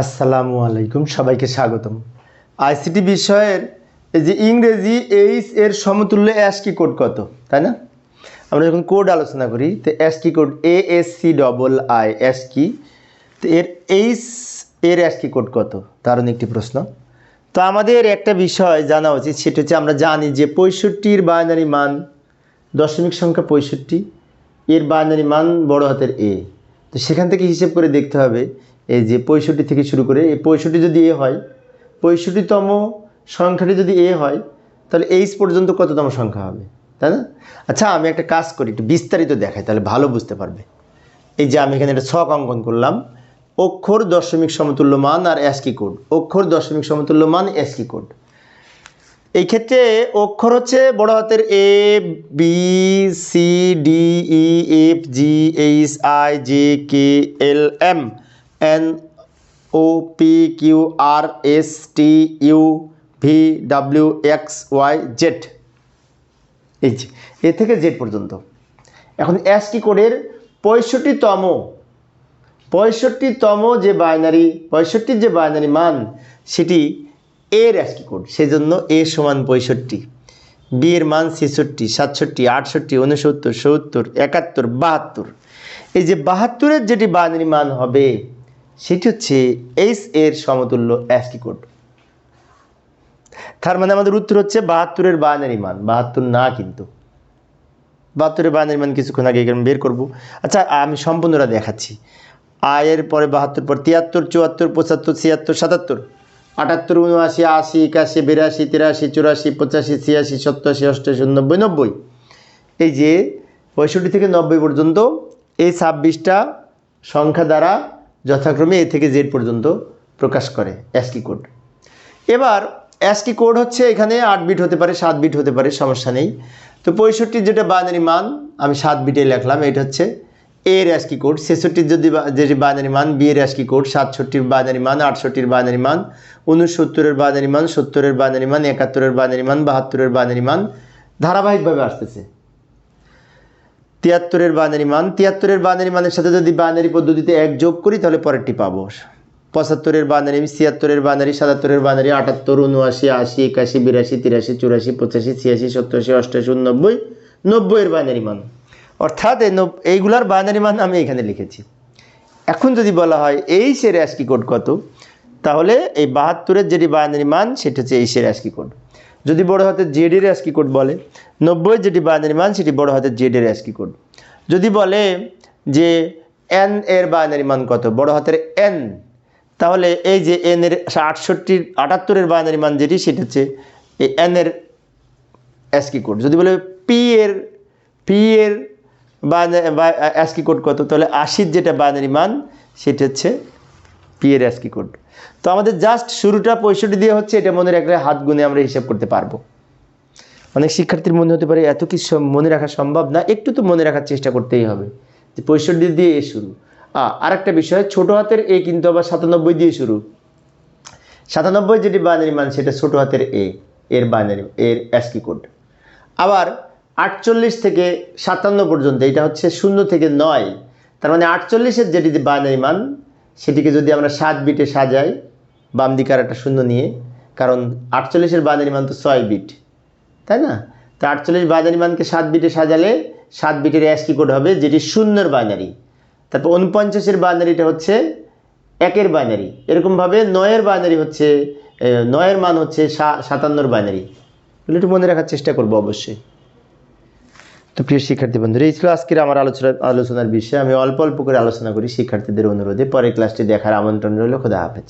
আসসালামু আলাইকুম, সবাইকে স্বাগতম। আইসিটি বিষয়ের এই যে ইংরেজি এইচ এর সমতুল্য অ্যাসকি কোড কত, তাই না? আমরা যখন কোড আলোচনা করি, তো ASCII code A S C double I ASCII তো এর এইচ এর অ্যাসকি কোড কত? দারুণ একটি প্রশ্ন। তো আমাদের একটা বিষয় জানা উচিত, সেটা হচ্ছে আমরা জানি যে পঁয়ষট্টির বাইনারি মান, দশমিক সংখ্যা পঁয়ষট্টি, এর বাইনারি মান বড় হাতের এ তো সেখান থেকে হিসেব করে দেখতে হবে এই যে পঁয়ষট্টি থেকে শুরু করে, এই পঁয়ষট্টি যদি এ হয়, পঁয়ষট্টিতম সংখ্যাটি যদি এ হয়, তাহলে এইচ পর্যন্ত কততম সংখ্যা হবে? তাই না? আচ্ছা আমি একটা কাজ করি, একটু বিস্তারিত দেখাই, তাহলে ভালো বুঝতে পারবে। এই যে আমি এখানে একটা ছক অঙ্কন করলাম, অক্ষর দশমিক সমতুল্য মান আর অ্যাসকি কোড? অক্ষর দশমিক সমতুল্য মান অ্যাসকি কোড? এই ক্ষেত্রে অক্ষর হচ্ছে বড় হাতের A B C D E F G H I J K L M N O P Q R S T U V W X Y Z এই যে, এ থেকে জেড পর্যন্ত। এখন অ্যাসকি কোডের? পঁয়ষট্টিতম পঁয়ষট্টিতম যে বাইনারি পঁয়ষট্টির যে বাইনারি মান, সেটি এর অ্যাসকি কোড? সেজন্য এ সমান পঁয়ষট্টি। বি এর মান ছেষট্টি, সাতষট্টি, আটষট্টি উনসত্তর সত্তর, একাত্তর, বাহাত্তর। এই যে বাহাত্তরের যেটি বাইনারি মান হবে সেটি হচ্ছে এইচ এর সমতুল্য অ্যাসকি কোড? তার মানে আমাদের উত্তর হচ্ছে বাহাত্তরের বাইনারি মান, বাহাত্তর না কিন্তু। বাহাত্তরের বাইনারি মান কিছুক্ষণ আগে আমি বের করব। আচ্ছা আমি সম্পূর্ণটা দেখাচ্ছি। আয়ের পরে বাহাত্তর, পর তিয়াত্তর, চুয়াত্তর, পঁচাত্তর, ছিয়াত্তর, সাতাত্তর। আটাত্তর, উনআশি, আশি, একাশি, বিরাশি, তিরাশি, চুরাশি, পঁচাশি, ছিয়াশি সপ্তাশি অষ্টাশি নব্বই নব্বই। এই যে পঁয়ষট্টি থেকে নব্বই পর্যন্ত এই ছাব্বিশটা সংখ্যা দ্বারা যথাক্রমে এ থেকে জেড পর্যন্ত প্রকাশ করে অ্যাসকি কোড এবার অ্যাসকি কোড হচ্ছে এখানে আট বিট হতে পারে, সাত বিট হতে পারে, সমস্যা নেই। তো পঁয়ষট্টির যেটা বাইনারি মান, আমি সাত বিটে লিখলাম, এটা হচ্ছে এর অ্যাসকি কোড ছেষট্টির যদি যেটি বাইনারি মান বি এর অ্যাসকি কোড সাতষট্টির বাইনারি মান, আটষট্টির বাইনারি মান, উনসত্তরের বাইনারি মান, সত্তরের বাইনারি মান, একাত্তরের বাইনারি মান, বাহাত্তরের বাইনারি মান, ধারাবাহিকভাবে আসতেছে। তিয়াত্তরের বাইনারি মান, তিয়াত্তরের বাইনারি মানের সাথে যদি বাইনারি পদ্ধতিতে এক যোগ করি, তাহলে পরেরটি পাবো। পঁচাত্তরের বাইনারি ছিয়াত্তরের বাইনারি সাতাত্তরের বাইনারি আটাত্তর, উনআশি, আশি, একাশি, বিরাশি, তিরাশি, চুরাশি, পঁচাশি, ছিয়াশি, সত্তরাশি, অষ্টাশি উননব্বই নব্বইয়ের বাইনারি মান। অর্থাৎ এই এইগুলার বাইনারি মান আমি এখানে লিখেছি। এখন যদি বলা হয়, এই সের অ্যাসকি কোড কত? তাহলে এই বাহাত্তরের যেটি বাইনারি মান, সেটা হচ্ছে এই সের অ্যাসকি কোড যদি বড় হাতের জেডের অ্যাসকি কোড বলে, নব্বই যেটি বাইনারি মান, সেটি বড় হাতের জেডের অ্যাসকি কোড যদি বলে যে এন এর বাইনারি মান কত, বড় হাতের এন তাহলে এই যে এন এর আটষট্টির, আটাত্তরের বাইনারি মান যেটি, সেটা হচ্ছে এই এন এর অ্যাসকি কোড যদি বলে পি এর পি এর অ্যাসকি কোড কত, তাহলে আশির যেটা বাইনারি মান, সেটা হচ্ছে পি এর অ্যাসকি কোড তো আমাদের জাস্ট শুরুটা পঁয়ষট্টি দিয়ে হচ্ছে, এটা মনে রাখলে হাত গুনে আমরা হিসাব করতে পারব। অনেক শিক্ষার্থীর মনে হতে পারে, এত কিছু মনে রাখা সম্ভব না, একটু তো মনে রাখার চেষ্টা করতেই হবে যে পঁয়ষট্টি দিয়ে এ শুরু। আর একটা বিষয়, ছোট হাতের এ কিন্তু আবার সাতানব্বই দিয়ে শুরু। সাতানব্বই যেটি বাইনারি মান, সেটা ছোট হাতের এ, এর বাইনারি এর অ্যাসকি কোড আবার আটচল্লিশ থেকে সাতান্ন পর্যন্ত, এটা হচ্ছে শূন্য থেকে নয়, তার মানে আটচল্লিশের যেটি বাইনারি মান সেটিকে যদি আমরা সাত বিটে সাজাই, বাম দিকে আর একটা শূন্য নিয়ে, কারণ আটচল্লিশের বাইনারি মান তো ছয় বিট, তাই না? তো আটচল্লিশ বাজারি মানকে সাত বিটে সাজালে সাত বিটের অ্যাসকি কোড হবে যেটি শূন্যর বাইনারি তারপর উনপঞ্চাশের বাইনারিটা হচ্ছে একের বাইনারি এরকমভাবে নয়ের বাইনারি হচ্ছে নয়ের মান হচ্ছে সাতান্নর বাইনারি এগুলো একটু মনে রাখার চেষ্টা করব অবশ্যই। তো প্রিয় শিক্ষার্থী বন্ধুরা, এই ছিল আজকের আমার আলোচনা আলোচনার বিষয়ে। আমি অল্প অল্প করে আলোচনা করি শিক্ষার্থীদের অনুরোধে। পরের ক্লাসটি দেখার আমন্ত্রণ রইল। খোদা হাফেজ।